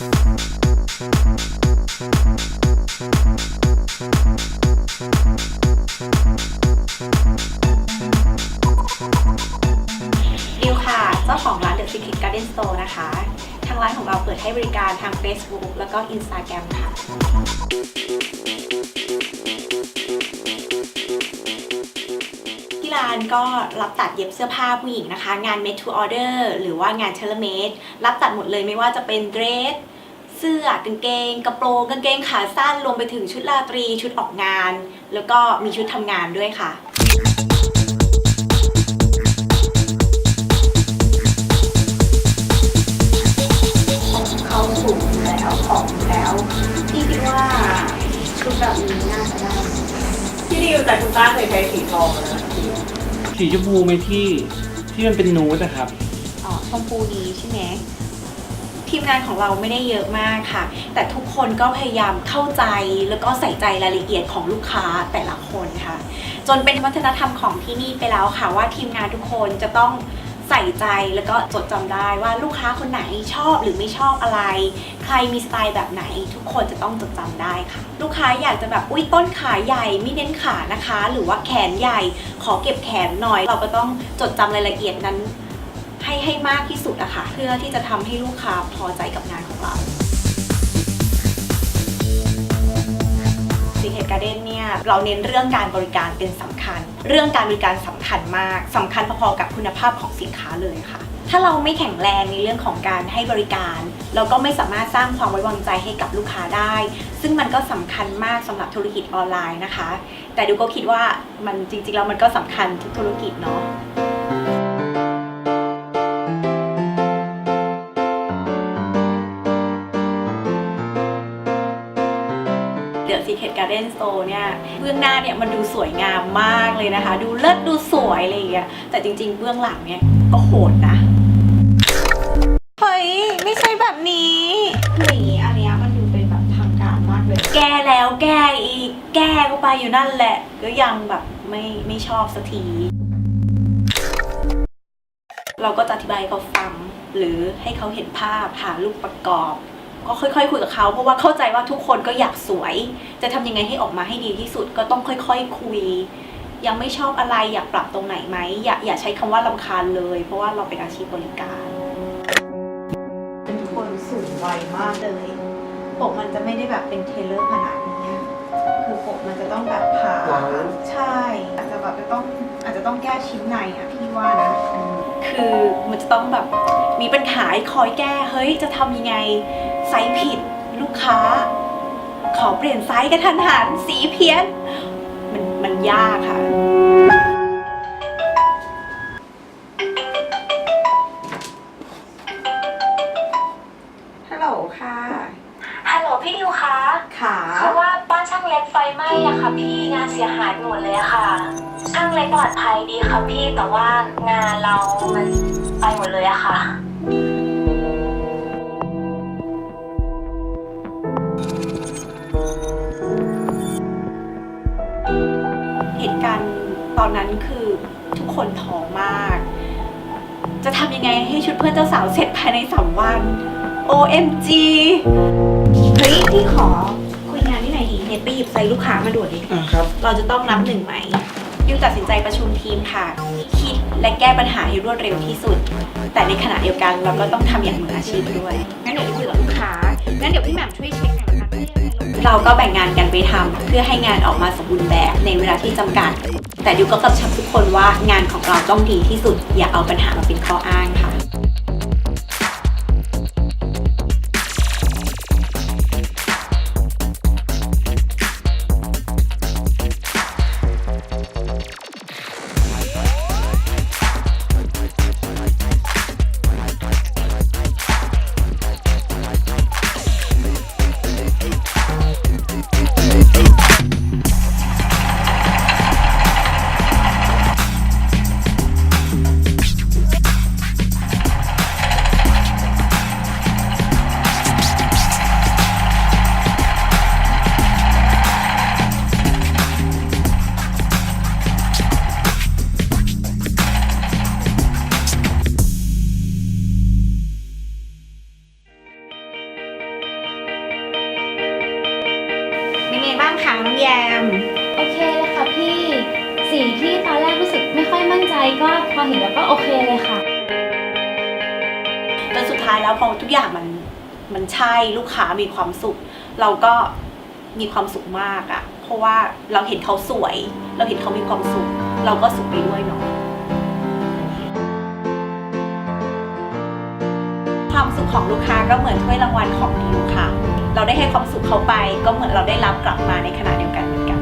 ดิวค่ะ เจ้าของร้าน The Secret Garden Store นะคะ ทางร้านของเราเปิดให้บริการทาง Facebook แล้วก็ Instagram ค่ะ ที่ร้านก็รับตัดเย็บเสื้อผ้าผู้หญิงนะคะ งาน made to order หรือว่างาน tailor made รับตัดหมดเลยไม่ว่าจะเป็นเดรส เสื้อกางเกง กระโปรงกางเกงขาสั้นรวมไปถึงชุดราตรี ชุดออกงาน แล้วก็มีชุดทำงานด้วยค่ะ เข้าสู่แล้วออกแล้วพี่คิดว่าชุดแบบนี้น่าจะได้พี่ดิวแต่คุณป้าเคยใช้สีทองนะพี่สีชมพูไหมที่ที่มันเป็นนูดนะครับ อ๋อชมพูนี้ใช่ไหม ทีมงานของเราไม่ได้เยอะมากค่ะ แต่ทุกคนก็พยายามเข้าใจแล้วก็ใส่ใจรายละเอียดของลูกค้าแต่ละคนค่ะ จนเป็นวัฒนธรรมของที่นี่ไปแล้วค่ะ ว่าทีมงานทุกคนจะต้องใส่ใจแล้วก็จดจำได้ว่าลูกค้าคนไหนชอบหรือไม่ชอบอะไร ใครมีสไตล์แบบไหน ทุกคนจะต้องจดจำได้ค่ะ ลูกค้าอยากจะแบบอุ้ยต้นขาใหญ่ไม่เน้นขานะคะ หรือว่าแขนใหญ่ ขอเก็บแขนหน่อย เราก็ต้องจดจำรายละเอียดนั้น ให้ให้มากที่สุดอะค่ะ เพื่อที่จะทำให้ลูกค้าพอใจกับงานของเราซีเ e ดการ์เด้นเนี่ยเราเน้นเรื่องการบริการเป็นสำคัญ เรื่องการบริการสำคัญมากสำคัญพอๆกับคุณภาพของสินค้าเลยค่ะถ้าเราไม่แข็งแรงในเรื่องของการให้บริการ เราก็ไม่สามารถสร้างความไว้วางใจให้กับลูกค้าได้ ซึ่งมันก็สำคัญมากสำหรับธุรกิจออนไลน์นะคะ แต่ดูก็คิดว่ามันจริงๆแล้วมันก็สำคัญทุกธุรกิจเนาะ Secret Garden Store เนี่ยเบื้องหน้าเนี่ยมันดูสวยงามมากเลยนะคะ ดูเลิศดูสวยอะไรอย่างเงี้ยแต่จริง ๆ เบื้องหลังเนี่ยก็โหดนะเฮ้ยไม่ใช่แบบนี้หนีอันเนี้ยมันดูเป็นแบบทางการมากเลย แก้แล้วแก้อีกแก้ก็ไปอยู่นั่นแหละก็ยังแบบไม่ไม่ชอบสักทีเราก็จะอธิบายให้เขาฟังหรือให้เขาเห็นภาพหารูปประกอบ ก็ค่อยๆคุยกับเขาเพราะว่าเข้าใจว่าทุกคนก็อยากสวย จะทำยังไงให้ออกมาให้ดีที่สุดก็ต้องค่อยๆคุย ยังไม่ชอบอะไรอยากปรับตรงไหนไหมอย่าอย่าใช้คำว่าลำคาญเลย เพราะว่าเราเป็นอาชีพบริการเป็นคนสูงวัยมากเลยปกมันจะไม่ได้แบบเป็นเทเลอร์ขนาดนี้อะคือปกมันจะต้องแบบผ่าว้าวใช่ อาจจะแบบจะต้องอาจจะต้องแก้ชิ้นในอะพี่ว่านะอืมคือมันจะต้องแบบมีปัญหาให้คอยแก้เฮ้ยจะทำยังไง ไซส์ผิด ลูกค้า ขอเปลี่ยนไซส์กระทันหันสีเพี้ยน มันมันยากค่ะ ฮัลโหลค่ะ ฮัลโหลพี่ดิวคะค่ะ คือว่าบ้านช่างเล็กไฟไหม้อะค่ะ พี่งานเสียหายหมดเลยอะค่ะ ช่างเล็กปลอดภัยดีค่ะพี่แต่ว่างานเรามันไปหมดเลยอะค่ะ ตอนนั้นคือทุกคนท้องมาก จะทำยังไงให้ชุดเพื่อนเจ้าสาวเสร็จภายในสามวัน OMG เฮ้ยพี่ขอคุยงานที่ไหนอยดีเน็ตไปหยิบไซส์ลูกค้ามาด่วนดิ อ่าครับ เราจะต้องนับหนึ่งไหมดิวตัดสินใจประชุมทีมค่ะ คิดและแก้ปัญหาให้รวดเร็วที่สุด แต่ในขณะเดียวกันเราก็ต้องทำอย่างมืออาชีพด้วย งั้นเดี๋ยวดิวคุยกับลูกค้า งั้นเดี๋ยวพี่แหม่มช่วยเช็คหน่อยนะคะ เราก็แบ่งงานกันไปทำเพื่อให้งานออกมาสมบูรณ์แบบในเวลาที่จำกัด แต่ดิวก็กำชับทุกคนว่างานของเราต้องดีที่สุดอย่าเอาปัญหามาเป็นข้ออ้างค่ะ ก็พอเห็นแล้วก็โอเคเลยค่ะจนสุดท้ายแล้วพอทุกอย่างมันมันใช่ลูกค้ามีความสุข เราก็มีความสุขมากอะเพราะว่าเราเห็นเขาสวย เราเห็นเขามีความสุข เราก็สุขไปด้วยเนาะความสุขของลูกค้าก็เหมือนถ้วยรางวัลของดิวค่ะ เราได้ให้ความสุขเขาไปก็เหมือนเราได้รับกลับมาในขณะเดียวกันเหมือนกัน